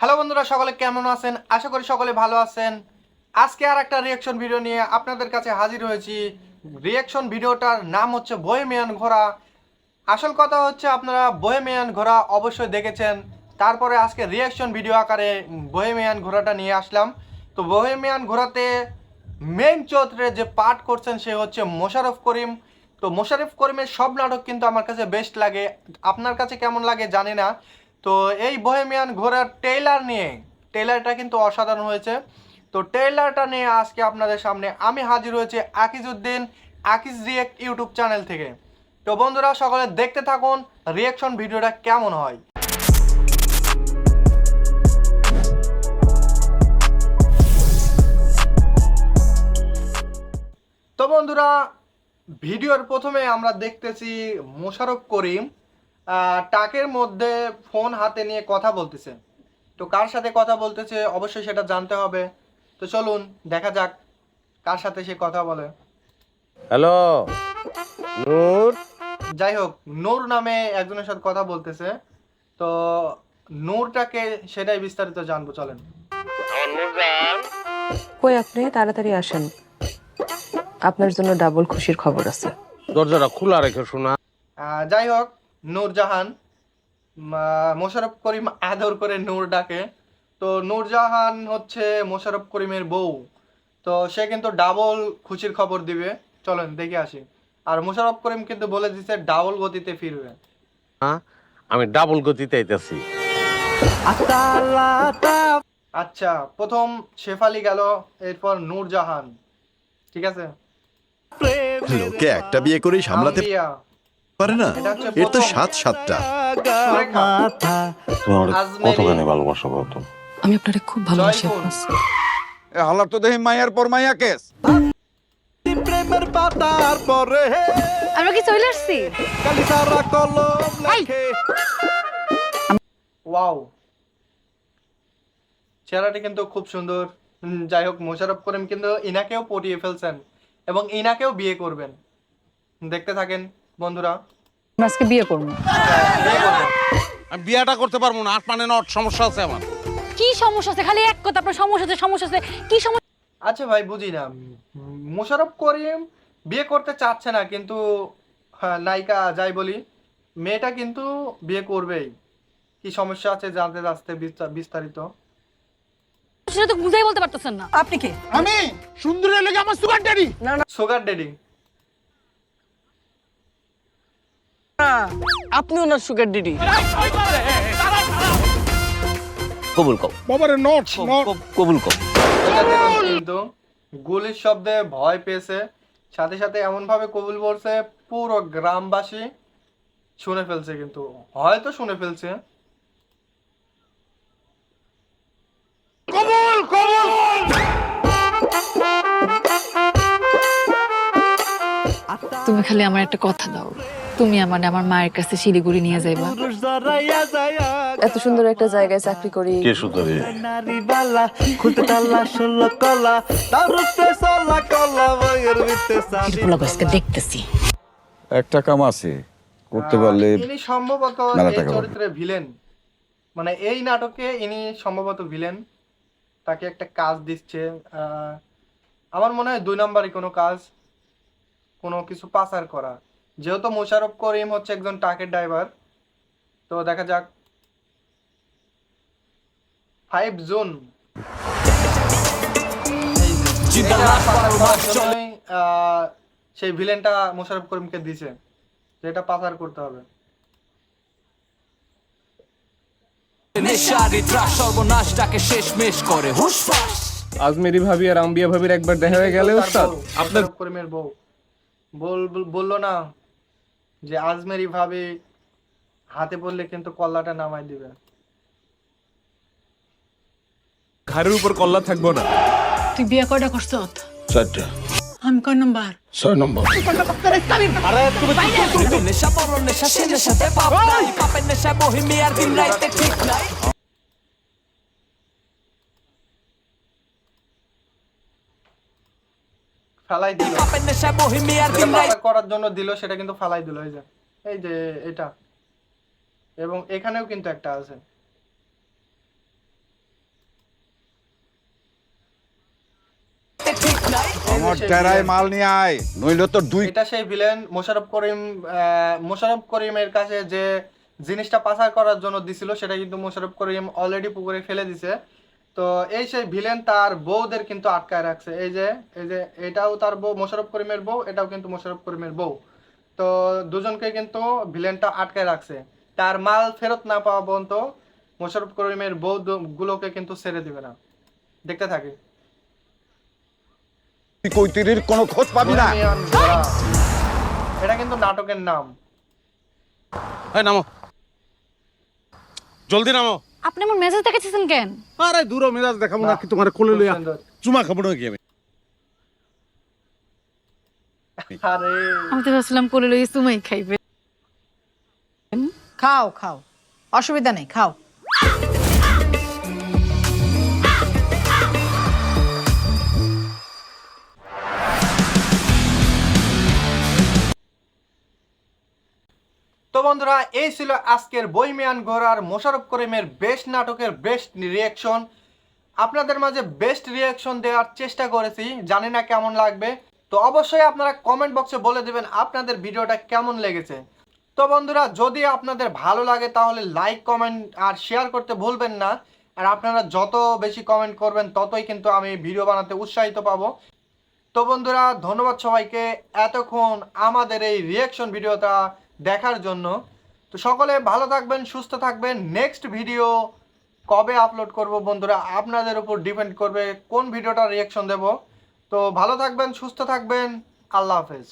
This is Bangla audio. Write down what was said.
হ্যালো বন্ধুরা, সকলে কেমন আছেন? আশা করি সকলে ভালো আছেন। আজকে আর একটা রিয়াকশন ভিডিও নিয়ে আপনাদের কাছে হাজির হয়েছি। রিয়াকশন ভিডিওটার নাম হচ্ছে বহেমিয়ান ঘোড়া। আসল কথা হচ্ছে আপনারা বহেমিয়ান ঘোড়া অবশ্যই দেখেছেন। তারপরে আজকে রিয়াকশন ভিডিও আকারে বহেমিয়ান ঘোড়াটা নিয়ে আসলাম। তো বহেমিয়ান ঘোড়াতে মেন চরিত্রে যে পাঠ করছেন সে হচ্ছে মোশারফ করিম। তো মোশারফ করিমের সব নাটক কিন্তু আমার কাছে বেস্ট লাগে। আপনার কাছে কেমন লাগে জানি না। তো এই বহেমিয়ান ঘোড়ার টেইলার নিয়ে টেইলারটা কিন্তু অসাধারণ হয়েছে। তো টেইলারটা নিয়ে আজকে আপনাদের সামনে আমি হাজির হয়েছি Akijuddin, Akij react YouTube channel থেকে। তো বন্ধুরা, সকলে দেখতে থাকুন রিয়াকশন ভিডিওটা কেমন হয়? তো বন্ধুরা, ভিডিওর প্রথমে আমরা দেখতেছি মোশারফ করিম। টাকের মধ্যে ফোন হাতে নিয়ে কথা বলতেছে। তো কার সাথে কথা বলতেছে? অবশ্যই সেটা জানতে হবে। তো চলুন দেখা যাক কার সাথে সে কথা বলে। হ্যালো? নূর? যাই হোক নূর নামে একজনের সাথে কথা বলতেছে। তো নূরটাকে সেটাই বিস্তারিত জানব চলেন। কই আপনি? তাড়াতাড়ি আসেন। আপনার জন্য ডাবল খুশির খবর আছে। দরজাটা খোলা রেখে শোনা। যাই হোক নূরজাহান মা- মোশাররফ করিম আদর করে নূর ডাকে। তো নূরজাহান হচ্ছে মোশাররফ করিমের বউ। তো সে কিন্তু ডাবল খুশির খবর দিবে। চলেন দেখে আসি। আর মোশাররফ করিম কিন্তু বলে দিছে ডাবল গতিতে ফিরবে? আমি ডাবল গতিতে আইতেছি। আচ্ছা প্রথম শেফালি গেল এরপর নূরজাহান। ঠিক আছে? লোকে একটা বিয়ে করেই সামলাতে পারে না? এর তো সাত সাতটা। কতখানি ভালোবাসা আমি আপনারে খুব ভালোবাসি আব্বাস। এ হালার তো দেখি পর মাইয়া কেস। আমরা কি চলে আসছি? ওয়াও। চেহারাটি কিন্তু খুব সুন্দর। যাই হোক মোশারফ করিম কিন্তু ইনাকেও পটিয়ে ফেলছেন এবং ইনাকেও বিয়ে করবেন। দেখতে থাকেন। বন্ধুরা। আজকে বিয়ে করব। আমি বিয়াটা করতে পারব না আট মানে নট সমস্যা আছে আমার। কি সমস্যা আছে? খালি এক কথা আপনার সমস্যা আছে সমস্যা আছে। কি সমস্যা? আচ্ছা ভাই বুঝি না। উম, মোশাররফ করিম বিয়ে করতে চাচ্ছে না কিন্তু হ্যাঁ, নায়িকা যাই বলি মেয়েটা কিন্তু বিয়ে করবেই। কি সমস্যা আছে জানতে জানতে বিস্তা- বিস্তারিত। সেটা তো বুঝাই বলতে পারতেছেন না। আপনি কে? আমি সুন্দরী লেগে আমার সুগার ড্যাডি সুগার ডেডি আপনি ওনার সুগার ডিডি কবুল কব বাবারে নট নট। কবুল কব কিন্তু গুলির শব্দে ভয় পেয়েছে সাথে সাথে এমন ভাবে কবুল বলছে পুরো গ্রামবাসী শুনে ফেলছে কিন্তু হয়তো শুনে ফেলছে। তুমি খালি আমার একটা কথা দাও। তুমি আমার আমার মায়ের কাছে শিলিগুড়ি নিয়ে যাইবা। এত সুন্দর একটা জায়গায় চাকরি করি। কে সুন্দরী? দেখতেছি। একটা কাম আছে করতে পারলে ইনি সম্ভবত এই চরিত্রে ভিলেন মানে এই নাটকে ইনি সম্ভবত ভিলেন তাকে একটা কাজ দিচ্ছে আহ, আমার মনে হয় দুই নম্বরই কোনো কাজ কোনো কিছু পাচার করা। যেহেতু মোশারফ করিম হচ্ছে একজন ট্রাকের ড্রাইভার তো দেখা যাক। Five June. সেই ভিলেনটা মোশাররফ করিমকে দিছে যেটা পাচার করতে হবে। সর্বনাশটাকে শেষমেশ করে। আজমেরি ভাবি আর আম্বিয়া ভাবির একবার দেখা হয়ে গেলে ওস্তাদ আপনার করিমের বউ। বল- বলল না। যে আজমেরি ভাবে হাতে পড়লে কিন্তু কল্লাটা নামাই দিবে। ঘাড়ের উপর কল্লা থাকব না। তুই বিয়ে কয়টা করছ? চারটা। আমি কয় নম্বর? ছয় নম্বর। নেশা নেশা সে নেশাতে পাপ নাই। পাপের নেশা বহিমি আর দিন রাইতে ঠিক নাই। ফেলাই দিল। করার জন্য দিল সেটা কিন্তু ফেলাই দিল এই যে। এই যে এটা। এবং এখানেও কিন্তু একটা আছে। মাল নিয়ে তো এটা সেই ভিলেন করিম এর করিমের কাছে যে জিনিসটা পাচার করার জন্য দিছিল সেটা কিন্তু মোশারফ করিম অলরেডি পুকুরে ফেলে দিছে। তো এই সেই ভিলেন তার বউদের কিন্তু আটকায় রাখছে। এই যে এই যে এটাও তার বউ মোশাররফ করিমের বউ এটাও কিন্তু মোশাররফ করিমের বউ। তো দুজনকে কিন্তু ভিলেনটা আটকায় রাখছে। তার মাল ফেরত না পাওয়া পর্যন্ত মোশাররফ করিমের বউ গুলোকে কিন্তু ছেড়ে দিবে না। দেখতে থাকি। কৈতিরির কোনো খোঁজ পাবি না? এটা কিন্তু নাটকের নাম। এই নামো। জলদি নামো। আপনি আমার মেজাজ দেখেছেন কেন? আরে দূরও মেজাজ দেখাবো না কি তোমার কোলে লইয়া। চুমা খাব না কি আমি? আরে। আমি তো ভাবছিলাম কোলে লইয়া চুমাই খাইবে। খাও খাও। অসুবিধা নেই খাও। বন্ধুরা, এই ছিল আজকের বইমিয়ান ঘোড়ার মোশারফ করিমের বেস্ট নাটকের বেস্ট রিয়াকশন আপনাদের মাঝে বেস্ট রিয়াকশন দেওয়ার চেষ্টা করেছি, জানি না কেমন লাগবে। তো অবশ্যই আপনারা কমেন্ট বক্সে বলে দেবেন আপনাদের ভিডিওটা কেমন লেগেছে। তো বন্ধুরা, যদি আপনাদের ভালো লাগে তাহলে লাইক কমেন্ট আর শেয়ার করতে ভুলবেন না। আর আপনারা যত বেশি কমেন্ট করবেন, ততই কিন্তু আমি ভিডিও বানাতে উৎসাহিত পাবো। তো বন্ধুরা, ধন্যবাদ সবাইকে। এতক্ষণ আমাদের এই রিয়াকশন ভিডিওটা দেখার জন্য। তো সকলে ভালো থাকবেন, সুস্থ থাকবেন। নেক্সট ভিডিও কবে আপলোড করব বন্ধুরা? আপনাদের উপর ডিপেন্ড করবে কোন ভিডিওটা রিয়াকশন দেব। তো ভালো থাকবেন, সুস্থ থাকবেন। আল্লাহ হাফেজ।